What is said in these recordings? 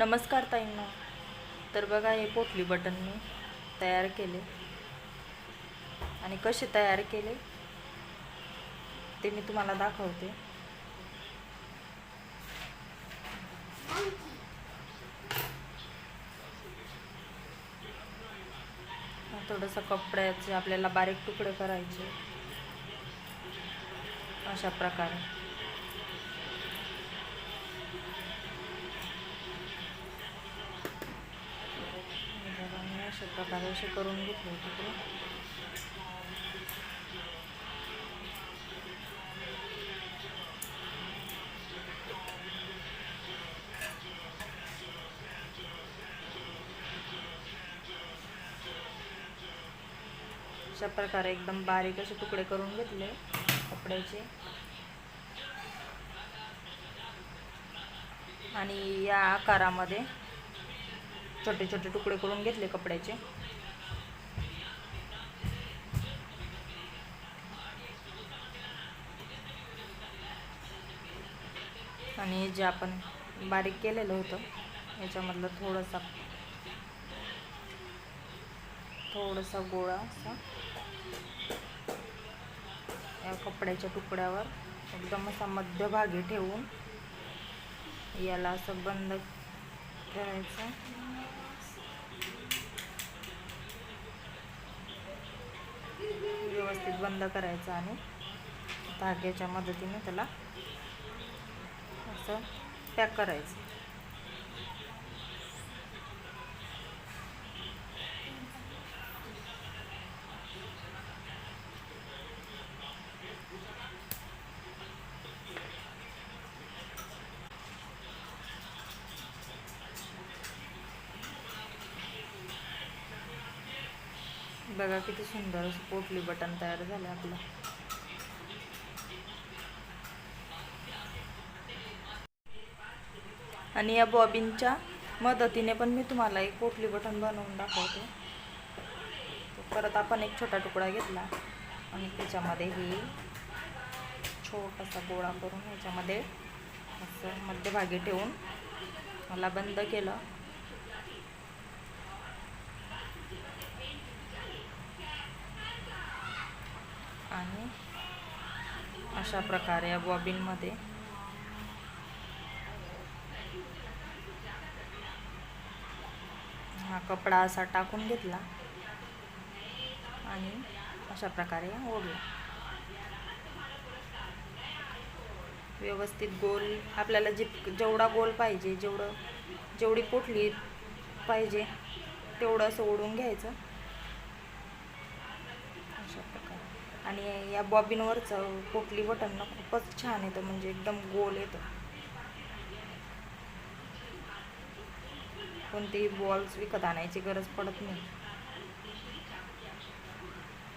नमस्कार ताईंना. तर बघा हे पोटली बटन मी तयार केले. आणि कसे तयार केले ते मी तुम्हाला दाखवते. थोडंसं कपड्याचे आपल्याला बारीक तुकडे करायचे. अशा प्रकारे. प्रकारे असे करून घेतले तिकडे अशा प्रकारे एकदम बारीक असे तुकडे करून घेतले कपड्याचे. आणि या आकारामध्ये छोटे छोटे तुकडे करून घेतले कपड्याचे. आणि जे आपण बारीक केलेलं होतं याच्यामधलं थोडंसा थोडंसं गोळा असा या कपड्याच्या तुकड्यावर एकदम असा मध्यभागी ठेवून याला असं बंद करायचं. व्यवस्थित बंद करायचं आणि धाग्याच्या मदतीने त्याला असं पॅक करायचं. बघा किती सुंदर असं पोटली बटन तयार झालं आपलं. आणि या बॉबिनच्या मदतीने पण मी तुम्हाला एक पोटली बटन बनवून दाखवते. परत आपण एक छोटा तुकडा घेतला आणि त्याच्यामध्ये ही छोटासा गोळा करून ह्याच्यामध्ये असं मध्यभागी ठेवून मला बंद केलं आणि अशा प्रकारे या बॉबिनमध्ये. हा कपडा असा टाकून घेतला. आणि अशा प्रकारे ओढला. व्यवस्थित गोल आपल्याला जित जेवढा गोल पाहिजे जेवढं जेवढी पोटली पाहिजे तेवढं असं ओढून घ्यायचं. आणि या बॉबिनवरचं पोटली बटन ना खूपच छान येतं म्हणजे एकदम गोल येतं. कोणतेही बॉल्स विकत आणायची गरज पडत नाही.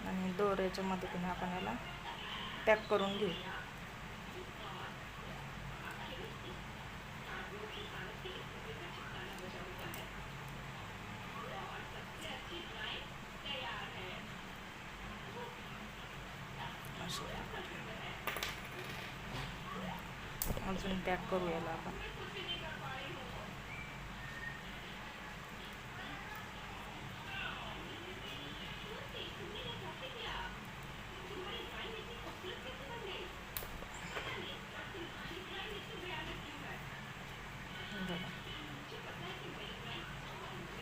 आणि दोऱ्याच्या मदतीने आपण याला पॅक करून घेऊ अशा प्रकारे. अजून पॅक करू याला आपण.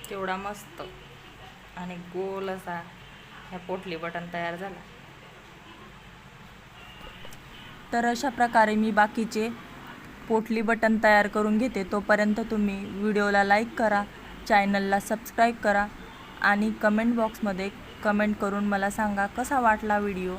तेवढा मस्त आणि गोल असा ह्या पोटली बटन तयार झाला. तर अशा प्रकारे मी बाकीचे पोटली बटन तयार करून घेते. तोपर्यंत तुम्ही व्हिडिओला लाईक करा चॅनलला सबस्क्राईब करा आणि कमेंट बॉक्समध्ये कमेंट करून मला सांगा कसा वाटला व्हिडिओ